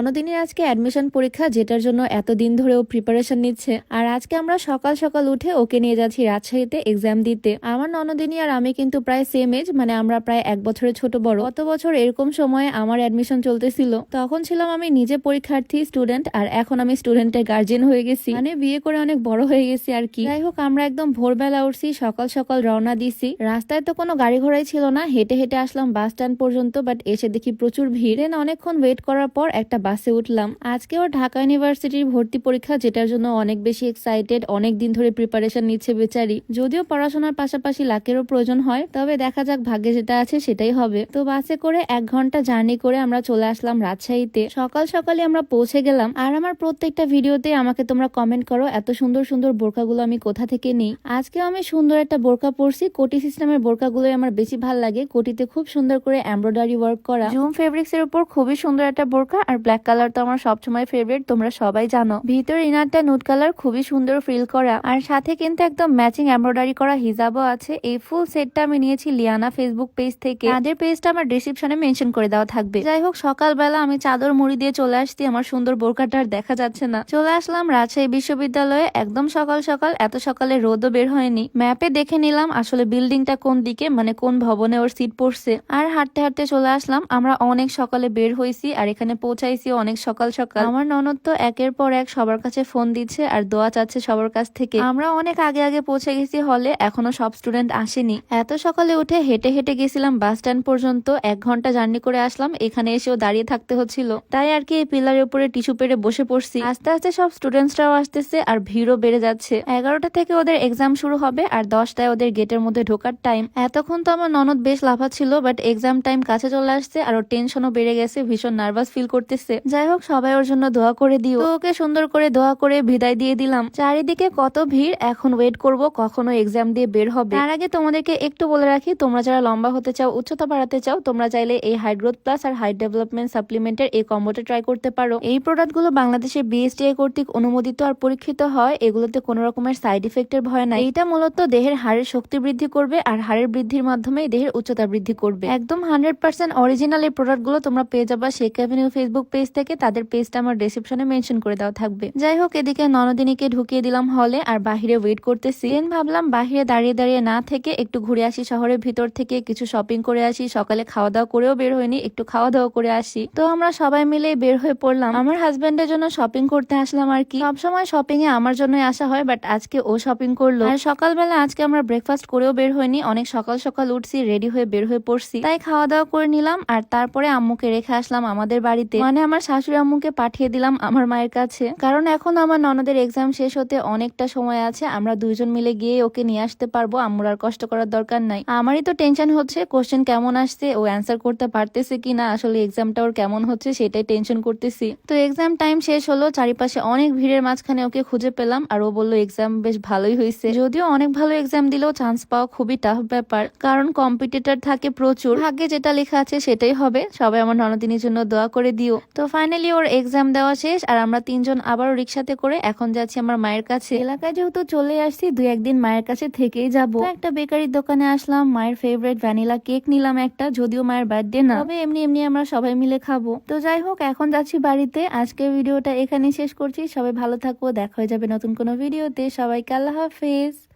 ননদিনের আজকে অ্যাডমিশন পরীক্ষা, যেটার জন্য এতদিন ধরেও প্রিপারেশন নিচ্ছে। আর আজকে আমরা সকাল সকাল উঠে ওকে নিয়ে যাচ্ছি রাজশাহীতে এক্সাম দিতে। আমার ননদিনী আর আমি কিন্তু প্রায় সেম এজ মানে আমরা প্রায় এক বছরের ছোট বড়। গত বছর এরকম সময়ে আমার অ্যাডমিশন চলতেছিল। তখন ছিলাম আমি নিজে পরীক্ষার্থী স্টুডেন্ট আর এখন আমি স্টুডেন্টের গার্জেন হয়ে গেছি। মানে বিয়ে করে অনেক বড় হয়ে গেছি আর কি। যাই হোক, আমরা একদম ভোরবেলা উঠছি, সকাল সকাল রওনা দিছি। রাস্তায় তো কোনো গাড়ি ঘোড়াই ছিল না, হেঁটে হেঁটে আসলাম বাস স্ট্যান্ড পর্যন্ত বাট এসে দেখি প্রচুর ভিড়। অনেকক্ষণ ওয়েট করার পর একটা বাসে উঠলাম। আজকে ওর ঢাকা ইউনিভার্সিটির ভর্তি পরীক্ষা, যেটার জন্য অনেক বেশি এক্সাইটেড অনেক দিন ধরে প্রিপারেশন নিচ্ছে বেচারি। যদিও পড়াশোনার পাশাপাশি লাকেরও প্রয়োজন হয়, তবে দেখা যাক ভাগ্যে যেটা আছে সেটাই হবে। তো বাসে করে এক ঘণ্টা জার্নি করে আমরা চলে আসলাম রাজশাহীতে। সকাল সকালে আমরা পৌঁছে গেলাম, আর আমার প্রত্যেকটা ভিডিওতে আমাকে তোমরা কমেন্ট করো এত সুন্দর সুন্দর বোরকাগুলো আমি কোথা থেকে নিই। আজকেও আমি সুন্দর একটা বোরকা পরছি, কোটি সিস্টেমের বোরকাগুলোই আমার বেশি ভালো লাগে। কোটিতে খুব সুন্দর করে এমব্রয়ডারি ওয়ার্ক করা। জুম ফেব্রিক্স এর উপর খুবই সুন্দর একটা বোরকা আর ব্ল্যাক কালার তো আমার সবসময় ফেভারিট তোমরা সবাই জানো। ভিতর ইনারটা নুট কালার খুবই সুন্দর ফিল করা। আর সাথে কিন্তু একদম ম্যাচিং এমব্রয়ডারি করা হিজাবও আছে। এই ফুল সেটটা আমি নিয়েছি লিয়ানা ফেসবুক পেজ থেকে। তাদের পেজটা আমার ডিসক্রিপশনে মেনশন করে দেওয়া থাকবে। যাই হোক, সকালবেলা আমি চাদর মুড়ি দিয়ে চলে আসছি। আমার সুন্দর বোরকাটা আর দেখা যাচ্ছে না। চলে আসলাম রাজশাহী বিশ্ববিদ্যালয়ে। একদম সকাল সকাল, এত সকালে রোদও বের হয়নি। ম্যাপে দেখে নিলাম আসলে বিল্ডিংটা কোন দিকে মানে কোন ভবনে ওর সিট পড়ছে। আর হাঁটতে হাঁটতে চলে আসলাম। আমরা অনেক সকালে বের হয়েছি আর এখানে পৌঁছাইছি অনেক সকাল সকাল। আমার ননদ তো একের পর এক সবার কাছে ফোন দিচ্ছে আর দোয়া চাচ্ছে সবার কাছ থেকে। আমরা অনেক আগে আগে পৌঁছে গেছি হলে এখনও সব স্টুডেন্ট আসেনি। এত সকালে উঠে হেঁটে হেঁটে গেছিলাম বাস স্ট্যান্ড পর্যন্ত। এক ঘণ্টা জার্নি করে আসলাম, এখানে এসেও দাঁড়িয়ে থাকতে হচ্ছিল। তাই আর কি এই পিলারের উপরে টিস্যু পেরে বসে পড়ছি। আস্তে আস্তে সব স্টুডেন্টসরাও আসতেছে আর ভিড়ও বেড়ে যাচ্ছে। এগারোটা থেকে ওদের এক্সাম শুরু হবে আর দশটায় ওদের গেটের মধ্যে ঢোকার টাইম এতক্ষণ তো আমার ননদ বেশ লাফাচ্ছিল বাট এক্সাম টাইম কাছে চলে আসছে আর ওর টেনশনও বেড়ে গেছে, ভীষণ নার্ভাস ফিল করতেছে। যাই হোক, সবাই ওর জন্য দোয়া করে দিও। ওকে সুন্দর করে দোয়া করে বিদায় দিয়ে দিলাম। চারিদিকে কত ভিড়, এখন ওয়েট করব কখনো এক্সাম দিয়ে বের হবে। তার আগে তোমাদেরকে একটু বলে রাখি, তোমরা যারা লম্বা হতে চাও, উচ্চতা বাড়াতে চাও, তোমরা চাইলে এই হাইট গ্রোথ প্লাস আর হাইট ডেভেলপমেন্ট সাপ্লিমেন্টের এই কম্বোটা ট্রাই করতে পারো। এই প্রোডাক্টগুলো বাংলাদেশের বিএসটিআই কর্তৃক অনুমোদিত আর পরীক্ষিত হয়, এগুলোতে কোনো রকমের সাইড ইফেক্টের ভয় নাই। এটা মূলত দেহের হাড়ের শক্তি বৃদ্ধি করবে আর হাড়ের বৃদ্ধির মাধ্যমে দেহের উচ্চতা বৃদ্ধি করবে। একদম হান্ড্রেড পার্সেন্ট অরিজিনাল এই প্রোডাক্টগুলো তোমরা পেয়ে যাবা, শেখ অ্যাভিনিউ ফেসবুক পেজ থেকে তাদের পেজটা আমার ডিসক্রিপশনে মেনশন করে দেওয়া থাকবে। যাই হোক, এদিকে ননদিনীকে ঢুকিয়ে দিলাম হলে আর বাহিরে ওয়েট করতেছি। দেন ভাবলাম বাহিরে দাঁড়িয়ে দাঁড়িয়ে না থেকে একটু ঘুরে আসি শহরের ভিতর থেকে, কিছু শপিং করে আসি, সকালে খাওয়া দাওয়া করেও বের হয়নি একটু খাওয়া দাওয়া করে আসি। তো আমরা সবাই মিলে বের হয়ে পড়লাম। আমার হাজবেন্ডের জন্য শপিং করতে আসলাম আর কি। সবসময় শপিং এ আমার জন্যই আসা হয় বাট আজকে ও শপিং করল। আর সকালবেলা আজকে আমরা ব্রেকফাস্ট করেও বের হয়নি অনেক সকাল সকাল উঠছি রেডি হয়ে বের হয়ে পড়ছি। তাই খাওয়া দাওয়া করে নিলাম, আর তারপরে আম্মুকে রেখে আসলাম আমাদের বাড়িতে। মানে আমার শাশুড়ি আম্মুকে পাঠিয়ে দিলাম আমার মায়ের কাছে। কারণ এখন আমার ননদের এক্সাম শেষ হতে অনেকটা সময় আছে, আমরা দুইজন মিলে গিয়ে ওকে নিয়ে আসতে পারব, আম্মুর আর কষ্ট করার দরকার নাই। আমারই তো টেনশন হচ্ছে কোশ্চেন কেমন আসছে, ও অ্যান্সার করতে পারতেছে কি না আসলে এক্সামটা ওর কেমন হচ্ছে সেটাই টেনশন করতেছি। তো এক্সাম টাইম শেষ হলো, চারিপাশে অনেক ভিড়ের মাঝখানে ওকে খুঁজে পেলাম, আর ও বলল এক্সাম বেশ ভালোই হয়েছে। যদিও অনেক ভালো এক্সাম দিলেও চান্স পাওয়া খুবই টাফ ব্যাপার, কারণ কম্পিটিটর থাকে প্রচুর। আগে যেটা লেখা আছে সেটাই হবে, সবাই আমার ননদিনীর জন্য দোয়া করে দিও। তো ফাইনালি ওর এক্সাম দেওয়া শেষ, আর আমরা তিনজন আবারও রিক্সাতে করে এখন যাচ্ছি আমার মায়ের কাছে। এলাকায় যেহেতু চলে আসছি, দুই একদিন মায়ের কাছে থেকেই যাব। তো একটা বেকারির দোকানে আসলাম, মায়ের ফেভারিট ভ্যানিলা কেক নিলাম একটা, যদিও মায়ের বার্থডে না। তবে এমনি এমনি আমরা সবাই মিলে খাব। তো যাই হোক, এখন যাচ্ছি বাড়িতে। আজকে ভিডিওটা এখানেই শেষ করছি। সবাই ভালো থাকব দেখা হয়ে যাবে নতুন কোনো ভিডিওতে সবাইকে আল্লাহ হাফেজ।